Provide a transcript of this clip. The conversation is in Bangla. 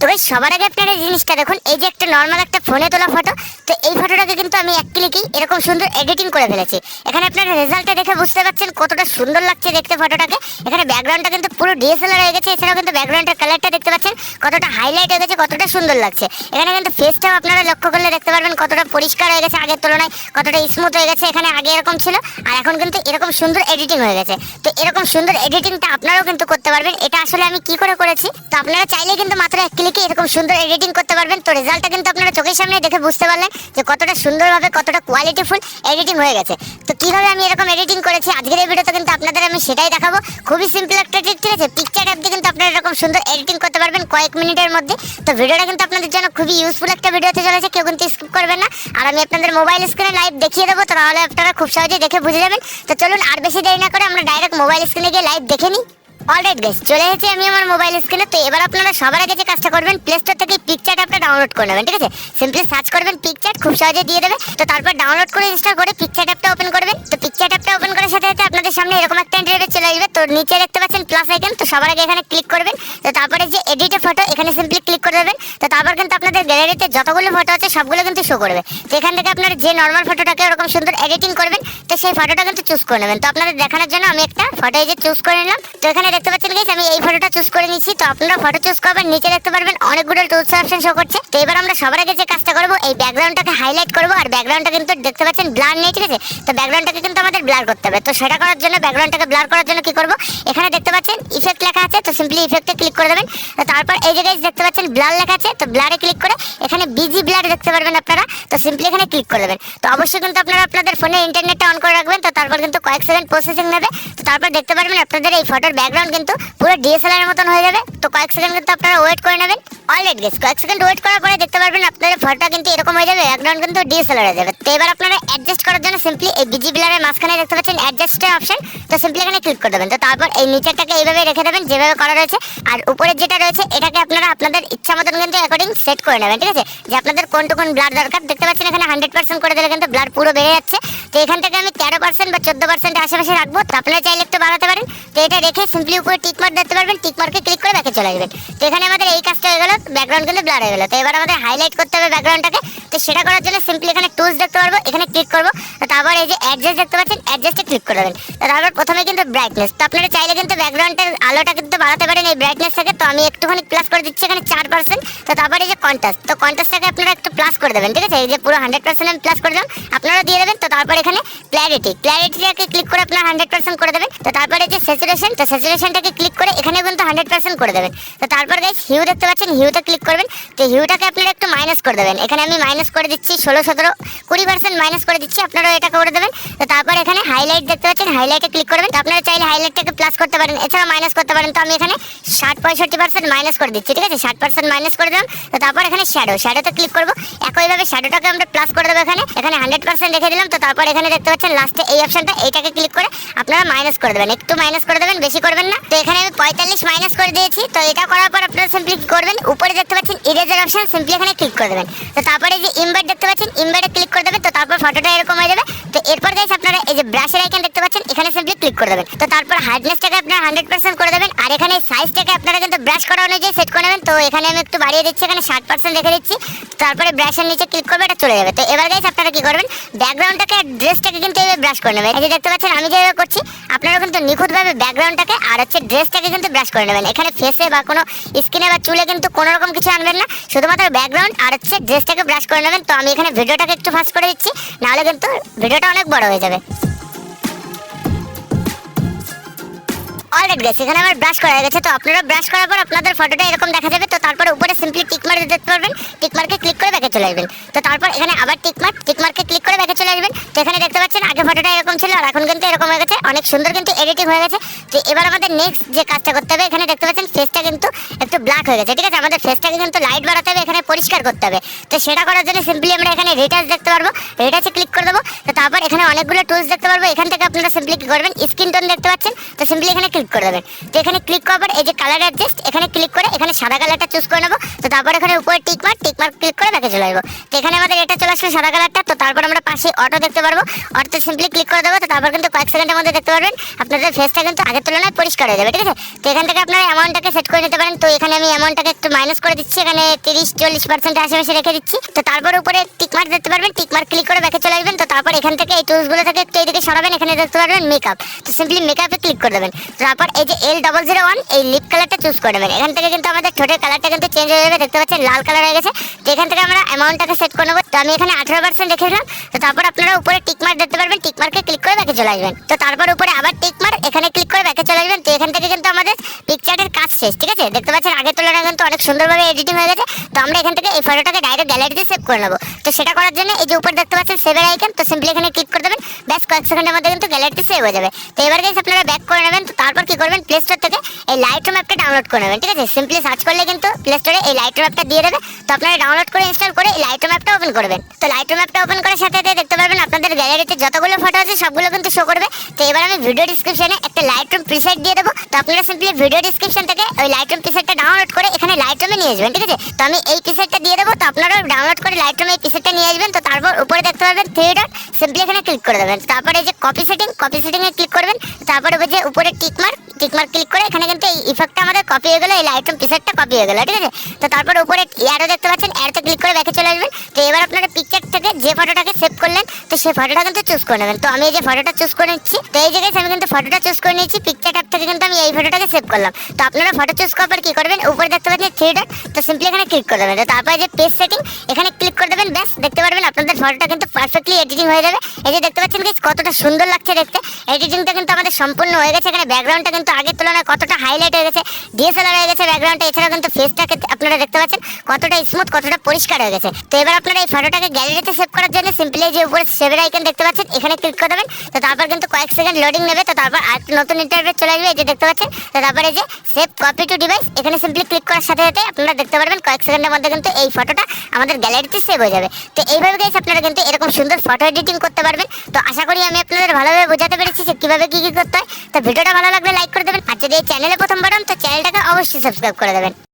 তো guys, সবার আগে আপনারা এই জিনিসটা দেখুন এই যে একটা নর্মাল একটা ফোনে তোলা ফটো তো এই ফটোটাকে কিন্তু আমি এক ক্লিকেই এরকম সুন্দর এডিটিং করে ফেলেছি। এখানে আপনারা রেজাল্টটা দেখে বুঝতে পারছেন কতটা সুন্দর লাগছে দেখতে ফটোটাকে এখানে ব্যাকগ্রাউন্ডটা কিন্তু পুরো ডিএসএলআর হয়ে গেছে এছাড়াও কিন্তু ব্যাকগ্রাউন্ডের কালারটা দেখতে পাচ্ছেন। কতটা হাইলাইট হয়ে গেছে, কতটা সুন্দর লাগছে। এখানে কিন্তু ফেসটাও আপনারা লক্ষ্য করলে দেখতে পারবেন কতটা পরিষ্কার হয়ে গেছে আগের তুলনায়, কতটা স্মুথ হয়ে গেছে এখানে আগে এরকম ছিল, আর এখন কিন্তু এরকম সুন্দর এডিটিং হয়ে গেছে। তো এরকম সুন্দর এডিটিংটা আপনারাও কিন্তু করতে পারবেন। এটা আসলে আমি কি করে করেছি, তো আপনারা চাইলে কিন্তু মাত্র এক ক্লিকে এরকম সুন্দর এডিটিং করতে পারবেন। তো রেজাল্টটা কিন্তু আপনারা চোখের সামনে দেখে বুঝতে পারলেন যে কতটা সুন্দরভাবে, কতটা কোয়ালিটিফুল এডিটিং হয়ে গেছে। তো কীভাবে আমি এরকম এডিটিং করেছি, আজকের এই ভিডিওতে কিন্তু আপনাদের আমি সেটাই দেখাবো। খুবই সিম্পল একটা ঠিক আছে? পিকচার অ্যাপ দিয়ে কিন্তু আপনারা এরকম সুন্দর এডিটিং করতে পারবেন, কয়েক মিনিটের মধ্যে। তো ভিডিওটা কিন্তু আপনাদের জন্য খুবই ইউজফুল একটা ভিডিও হতে চলেছে, কেউ কিন্তু স্কিপ করবেন না। আর আমি আপনাদের মোবাইল স্ক্রিনে লাইভ দেখিয়ে দেবো তো তাহলে আপনারা খুব সহজেই দেখে বুঝে যাবেন। তো চলুন, আর বেশি দেরি না করে আমরা ডাইরেক্ট মোবাইল স্ক্রিনে গিয়ে লাইভ দেখে নিই। অলরাইট গাইস চলে এসেছি আমি আমার মোবাইল স্ক্রিনে তো এবার আপনারা সবার আগে যে কাজটা করবেন প্লে স্টোর থেকে পিকচার অ্যাপটা ডাউনলোড করে নেবেন, ঠিক আছে? সিম্পলি সার্চ করবেন পিকচার খুব সহজে দিয়ে দেবে। তো তারপর ডাউনলোড করে ইনস্টল করে পিকচার অ্যাপটা ওপেন করবেন। তো পিকচার অ্যাপটা ওপেন করার সাথে সাথে আপনাদের সামনে এরকম একটা ইন্টারভিউ চলে আসবে। তো নিচে দেখতে পাচ্ছেন প্লাস আইকন তো সবার আগে এখানে ক্লিক করবেন। তো তারপরে যে এডিটে ফটো এখানে সিম্পলি ক্লিক করে দেবেন। তো তারপর কিন্তু আপনাদের গ্যালারিতে যতগুলো ফটো আছে সবগুলো কিন্তু শো করবে। তো এখান থেকে আপনারা যে নর্মাল ফটোটাকে ওরকম সুন্দর এডিটিং করবেন তো সেই ফটোটা কিন্তু চুজ করে নেবেন। তো আপনাদের দেখানোর জন্য আমি একটা ফটো এই যে চুজ করে নিলাম। তো এখানে দেখতে পাচ্ছেন guys, আমি এই ফটোটা চুজ করে নিচ্ছি তো আপনারা ফটো চুজ করবেন নিচে দেখতে পারবেন অনেকগুলো টুলস অপশন শো করছে। তো এবার আমরা সবার আগে যে কাজটা করব এই ব্যাকগ্রাউন্ডটাকে হাইলাইট করব। আর ব্যাকগ্রাউন্ডটা কিন্তু দেখতে পাচ্ছেন ব্লার নেই ঠিক আছে? তো ব্যাকগ্রাউন্ডটাকে কিন্তু আমাদের ব্লার করতে হবে। তো সেটা করার জন্য ব্যাকগ্রাউন্ডটাকে ব্লার করার জন্য কি করব এখানে দেখতে পাচ্ছেন ইফেক্ট লেখা আছে, তো সিম্পলি ইফেক্টে ক্লিক করে দেবেন। তারপর এই জায়গায় দেখতে পাচ্ছেন ব্লার লেখা আছে, তো ব্লারে ক্লিক করে এখানে বিজি ব্লার দেখতে পারবেন আপনারা, তো সিম্পলি এখানে ক্লিক করে দেবেন। তো অবশ্যই কিন্তু আপনারা আপনাদের ফোনে ইন্টারনেটটা অন করে রাখবেন, তো তারপর কিন্তু কয়েক সেকেন্ড প্রসেসিং নেবে। তো তারপর দেখতে পারবেন আপনাদের এই ফটোর ব্যাকগ্রাউন্ড কিন্তু পুরো ডিএসএলআর মতন হয়ে যাবে। তো কয়েক সেকেন্ড কিন্তু আপনারা ওয়েট করে নেবেন। অলরেড কয়েক সেকেন্ড ওয়েট করার পরে দেখতে পারবেন ফটোটা কিন্তু এরকম হয়ে যাবে ব্যাকগ্রাউন্ড কিন্তু ডিএসএলআর হয়ে যাবে। তো এবার আপনারা অ্যাডজাস্ট করার জন্য সিম্পলি এই বিজি ব্লারের মাঝখানে দেখতে পাচ্ছেন অ্যাডজাস্টের অপশন তো সিম্পলি এখানে ক্লিক করে দেবেন। তো তারপর এই নিচেরটাকে এইভাবে রেখে দেবেন, যেভাবে করা রয়েছে, আর উপরের যেটা রয়েছে, এটাকে আপনারা আপনাদের ইচ্ছা মতন কিন্তু অ্যাকর্ডিং সেট করে নেবেন, ঠিক আছে? যে আপনাদের কোনটুকুন ব্লার দরকার, দেখতে পাচ্ছেন এখানে হান্ড্রেড পার্সেন্ট করে দিলে কিন্তু ব্লার পুরো বেড়ে যাচ্ছে। তো এখান থেকে আমি তেরো পার্সেন্ট বা চোদ্দ পার্সেন্ট আশেপাশে রাখব, তো আপনারা চাইলে একটু বাড়াতে পারেন। তো এটা রেখে সিম্পলি উপরে টিক মার্ক দেখতে পারবেন টিক মার্কে ক্লিক করে ব্যাকে চলে আসবেন। তো এখানে আমাদের এই কাজটা হয়ে গেল ব্যাকগ্রাউন্ড কিন্তু ব্লার হয়ে গেল। তো এবার আমাদের হাইলাইট করতে হবে ব্যাকগ্রাউন্ডটাকে তো সেটা করার জন্য সিম্পলি এখানে টুলস দেখতে পারব, এখানে ক্লিক করব তারপর এই যে অ্যাডজাস্ট দেখতে পাচ্ছেন অ্যাডজাস্টে ক্লিক করে দেবেন। তারপর প্রথমে কিন্তু ব্রাইটনেস তো আপনারা চাইলে কিন্তু ব্যাকগ্রাউন্ডের আলোটা কিন্তু বাড়াতে পারেন এই ব্রাইটনেস থেকে তো আমি একটুখানি প্লাস করে দিচ্ছি এখানে চার পার্সেন্ট তো তারপরে এই যে কন্টাস্ট তো কন্টাস্টটাকে আপনারা একটু প্লাস করে দেবেন, ঠিক আছে? এই যে পুরো হান্ড্রেড পার্সেন্ট আমি প্লাস করে দিলাম। আপনারা দিয়ে দেবেন, তো তারপর এখানে ক্ল্যারিটি ক্ল্যারিটিটাকে ক্লিক করে আপনার হান্ড্রেড পার্সেন্ট করে দেবেন। তো তারপরে যে স্যাচুরেশন তো স্যাচুরেশনটাকে ক্লিক করে এখানে কিন্তু হান্ড্রেড পার্সেন্ট করে দেবেন। তো তারপর গাইস হিউ দেখতে পাচ্ছেন হিউতে ক্লিক করবেন। তো হিউটাকে আপনারা একটু মাইনাস করে দেবেন। এখানে আমি মাইনাস করে দিচ্ছি, ষোলো, সতেরো, কুড়ি পার্সেন্ট মাইনাস করে দিচ্ছি, আপনারাও এটা করে দেবেন। তো তারপর এখানে হাইলাইট দেখতে পাচ্ছেন হাইলাইটে ক্লিক করবেন। তো আপনারা চাইলে হাইলাইটটাকে প্লাস করতে পারেন এছাড়া মাইনাস করতে পারেন। তো আমি এখানে ষাট, পঁয়ষট্টি পার্সেন্ট মাইনাস করে দিচ্ছি, ঠিক আছে? ষাট পার্সেন্ট মাইনাস করে দিলাম। তো তারপর এখানে শ্যাডো শ্যাডোতে ক্লিক করব। একইভাবে শ্যাডোটাকে আমরা প্লাস করে দেবো এখানে। এখানে হান্ড্রেড পার্সেন্ট রেখে দিলাম। তো তারপর এখানে দেখতে পাচ্ছেন লাস্টে এই অপশনটা এইটাকে ক্লিক করে আপনারা মাইনাস করে দেবেন। একটু মাইনাস করে দেবেন, বেশি করবেন না। তো এখানে আমি পঁয়তাল্লিশ মাইনাস করে দিয়েছি। তো এটা করার পর আপনারা সিম্পলি কি করবেন। উপরে দেখতে পাচ্ছেন ইরেজার অপশন সিম্পলি এখানে ক্লিক করে দেবেন। তো তারপরে যে ইমবেড দেখতে পাচ্ছেন ইমবেডে ক্লিক করে দেবেন। তো তারপর ফটোটা এরকম হয়ে যাবে। তো এরপর গাইস আপনারা এই যে ব্রাশের আইকন দেখতে পাচ্ছেন, এখানে সিম্পলি ক্লিক করে দেবেন। তো তারপর হার্ডনেসটাকে আপনারা হান্ড্রেড পার্সেন্ট করে দেবেন। আর এখানে সাইজটাকে আপনারা কিন্তু ব্রাশ করা অনুযায়ী সেট করে নেবেন। তো এখানে আমি একটু বাড়িয়ে দিচ্ছি, এখানে ষাট পার্সেন্ট রেখে দিচ্ছি। তারপরে ব্রাশের নিচে ক্লিক করবে, এটা চলে যাবে। তো এবার গাইস আপনারা কি করবেন? ব্যাকগ্রাউন্ডটাকে ড্রেসটাকে কিন্তু ব্রাশ করে নেবেন। এই যে দেখতে পাচ্ছেন, আমি যেভাবে করছি আপনারা কিন্তু নিখুঁতভাবে ব্যাকগ্রাউন্ডটাকে আর হচ্ছে ড্রেসটাকে কিন্তু ব্রাশ করে নেবেন। এখানে ফেসে বা কোনো স্কিনে বা চুলে কিন্তু কোনো রকম কিছু আনবেন না। শুধুমাত্র ব্যাকগ্রাউন্ড আর হচ্ছে ড্রেসটাকে ব্রাশ করে নেবেন। তো আমি এখানে ভিডিওটাকে একটু ফাস্ট করে দিচ্ছি, নাহলে কিন্তু ভিডিওটা অনেক বড় হয়ে যাবে। অলরেড গেছে এখানে আমার ব্রাশ করা গেছে, তো আপনারা ব্রাশ করার পর আপনাদের ফটোটা এরকম দেখা যাবে, তো তারপর উপরে সিম্পলি টিক মার্ক দেখতে পারবেন টিক মার্কে ক্লিক করে ব্যাকে চলে আসবেন। তো তারপর এখানে আবার টিক মার্ক টিক মার্কে ক্লিক করে ব্যাকে চলে আসবেন। তো এখানে দেখতে পাচ্ছেন, আগে ফটোটা এরকম ছিল, আর এখন কিন্তু এরকম হয়ে গেছে, অনেক সুন্দর কিন্তু এডিটিং হয়ে গেছে। তো এবার আমাদের নেক্সট যে কাজটা করতে হবে, এখানে দেখতে পাচ্ছেন ফেসটা কিন্তু একটু ব্ল্যাক হয়ে গেছে, ঠিক আছে? আমাদের ফেসটাকে কিন্তু লাইট বাড়াতে হবে, এখানে পরিষ্কার করতে হবে। তো সেটা করার জন্য সিম্পলি আমরা এখানে রিটাচ দেখতে পারব রিটাচে ক্লিক করে দেবো। তো তারপর এখানে অনেকগুলো টুলস দেখতে পারব, এখান থেকে আপনারা সিম্পলি কি করবেন স্ক্রিন টোন দেখতে পাচ্ছেন। তো সিম্পলি এখানে ক্লিক করে দেবেন। তো এখানে ক্লিক করার পর এই যে কালার অ্যাডজাস্ট এখানে ক্লিক করে, এখানে সাদা কালারটা চুজ করে নেব। তো তারপর এখানে উপরে tick mark tick mark click করে ব্যাকে চলে আসব। তো এখানে আমাদের এটা চলে আসলো সাদা কালারটা তো তারপর আমরা পাশে অটো দেখতে পারব। অটোতে সিম্পলি ক্লিক করে দেবো। তো তারপর কিন্তু কয়েক সেকেন্ডের মধ্যে দেখতে পারবেন, আপনাদের ফেসটা কিন্তু আগের তুলনায় পরিষ্কার হয়ে যাবে, ঠিক আছে? তো এখান থেকে আপনারা অ্যামাউন্টটাকে সেট করে নিতে পারেন। তো এখানে আমি অ্যামাউন্টটাকে একটু মাইনাস করে দিচ্ছি। এখানে তিরিশ, চল্লিশ পার্সেন্ট আশেপাশে রেখে দিচ্ছি। তো তারপর উপরে টিক মার্ক দেখতে পারবেন। টিক মার্ক ক্লিক করে ব্যাকে চলে আসবেন। তো তারপর এখান থেকে এই টুলসগুলো থেকে একটু এইদিকে সরাবেন। এখানে দেখতে পারবেন মেকআপ তো সিম্পলি মেকআপে ক্লিক করে দেবেন। তো তারপর এই যে এল ডবল জিরো ওয়ান এই লিপ কালারটা চুজ করে নেবেন। এখান থেকে কিন্তু আমাদের ঠোঁটের কালারটা কিন্তু চেঞ্জ হয়ে যাবে। দেখতে পাচ্ছেন লাল কালার হয়ে গেছে। তো এখান থেকে আমরা অ্যামাউন্টটাকে সেট করে নেব। তো আমি এখানে আঠারো পার্সেন্ট রেখেছিলাম তো তারপর আপনারা উপরে টিকমার্ক দেখতে পারবেন। টিকমার্কে ক্লিক করে ব্যাকে চলে আসবেন। তো তারপর উপরে আবার টিকমার্ক এখানে ক্লিক করে ব্যাকে চলে আসবেন। তো এখান থেকে কিন্তু আমাদের পিকচারের কাজ শেষ, ঠিক আছে? দেখতে পাচ্ছেন আগের তুলনায় কিন্তু অনেক সুন্দরভাবে এডিটিং হয়ে গেছে। তো আমরা এখান থেকে এই ফটোটাকে ডাইরেক্ট গ্যালারিতে সেভ করে নেব। তো সেটা করার জন্য এই যে উপর দেখতে পাচ্ছেন সেভের আইকন তো সিম্পলি এখানে ক্লিক করে দেবেন। ব্যাস কয়েক সেকেন্ডের মধ্যে কিন্তু গ্যালারিতে সেভ হয়ে যাবে। তো এবার গেছে আপনারা ব্যাক করে নেবেন। তো তারপর কি করবেন প্লে স্টোর থেকে এই লাইট রুম অ্যাপটা ডাউনলোড করে নেবেন, ঠিক আছে? সিম্পলি সার্চ করলে কিন্তু প্লে স্টোরে এই লাইট রুম অ্যাপটা দিয়ে দেবে। তো আপনারা ডাউনলোড করে ইনস্টল করে এই লাইট রুম অ্যাপটা ওপেন করবেন। তো লাইট রুম অ্যাপটা ওপেন করার সাথে সাথে দেখতে পারবেন আপনাদের গ্যালারিতে যতগুলো ফটো আছে, সবগুলো কিন্তু শো করবে। তো এবার আমি ভিডিও ডিসক্রিপশনে একটা লাইট রুম প্রিসেট দিয়ে দেবো। তো আপনারা সিম্পলি ভিডিও ডিসক্রিপশন থেকে ওই লাইট রুম প্রিসেটটা ডাউনলোড করে এখানে লাইট রুমে নিয়ে আসবেন, ঠিক আছে? তো আমি এই প্রিসেটটা দিয়ে দেবো। তো আপনারা ডাউনলোড করে লাইট রুমে এই প্রিসেটটা নিয়ে আসবেন। তো তারপর উপরে দেখতে পারবেন থ্রি ডট সিম্পলি এখানে ক্লিক করে দেবেন। তারপরে যে কপি সেটিং কপি সেটিং এ ক্লিক করবেন। তারপরে যে উপরে টিকমার্ক টিকমার্ক ক্লিক করে এখানে কিন্তু এই ইফেক্টটা আমাদের কপি হয়ে গেলো, এই লাইট রুম প্রিসেটটা কপি হয়ে গেলো, ঠিক আছে? তো তারপর উপরে অ্যারো দেখতে পাচ্ছেন অ্যারোতে ক্লিক করে ব্যাকে চলে আসবেন। তো এবার আপনারা পিকচার থেকে যে ফটোটাকে সেভ করলেন, তো সেই ফটোটা কিন্তু চুজ করে নেবেন। তো আমি এই যে ফটোটা চুজ করে নিচ্ছি, তো এই জায়গায় আমি কিন্তু ফটোটা চুজ করে নিয়েছি পিকচার ট্যাব থেকে কিন্তু আমি এই ফটোটাকে সেভ করলাম। তো আপনারা ফটো চুজ করার পর কি করবেন, উপরে দেখতে পাচ্ছেন থ্রি ডট তো সিম্পলি এখানে ক্লিক করে দেবেন। তো তারপরে যে পেজ সেটিং এখানে ক্লিক করে দেবেন, ব্যাস, দেখতে পারবেন আপনাদের ফটোটা কিন্তু পারফেক্টলি এডিটিং হয়ে যাবে। এই যে দেখতে পাচ্ছেন কতটা সুন্দর লাগছে দেখতে। এডিটিংটা কিন্তু আমাদের সম্পূর্ণ হয়ে গেছে, এখানে ব্যাকগ্রাউন্ডটা কিন্তু আগের তুলনায় কতটা হাইলাইট হয়ে গেছে ডিএসএলআর হয়ে গেছে ব্যাকগ্রাউন্ডটা এছাড়া কিন্তু ফেসটাকে আপনারা দেখতে পাচ্ছেন কতটা স্মুথ কতটা পরিষ্কার হয়ে গেছে। তো এবার আপনারা এই ফটোটাকে গ্যালারিতে সেভ করার জন্য সিম্পলি যে উপরে সেভের আইকন দেখতে পাচ্ছেন, এখানে ক্লিক করে দেবেন, তো তারপর কিন্তু কয়েক সেকেন্ড লোডিং নেবে, তো তারপর আর নতুন ইন্টারভিউ চলে আসবে, এই যে দেখতে পাচ্ছেন, তো তারপরে যে সেভ কপি টু ডিভাইস এখানে সিম্পলি ক্লিক করার সাথে সাথে আপনারা দেখতে পারবেন কয়েক সেকেন্ডের মধ্যে কিন্তু এই ফটোটা আমাদের গ্যালারিতে সেভ হয়ে যাবে। তো এইভাবে গাইস আপনারা কিন্তু এরকম সুন্দর ফটো এডিটিং করতে পারবেন। তো আশা করি আমি আপনাদের ভালোভাবে বোঝাতে পেরেছি যে কীভাবে কি কি করতে হয়। তো ভিডিওটা ভালো লাগলে লাইক করে দেবেন। আর যদি এই চ্যানেলে প্রথমবার তো চ্যানেলটাকে অবশ্যই সাবস্ক্রাইব করে দেবেন।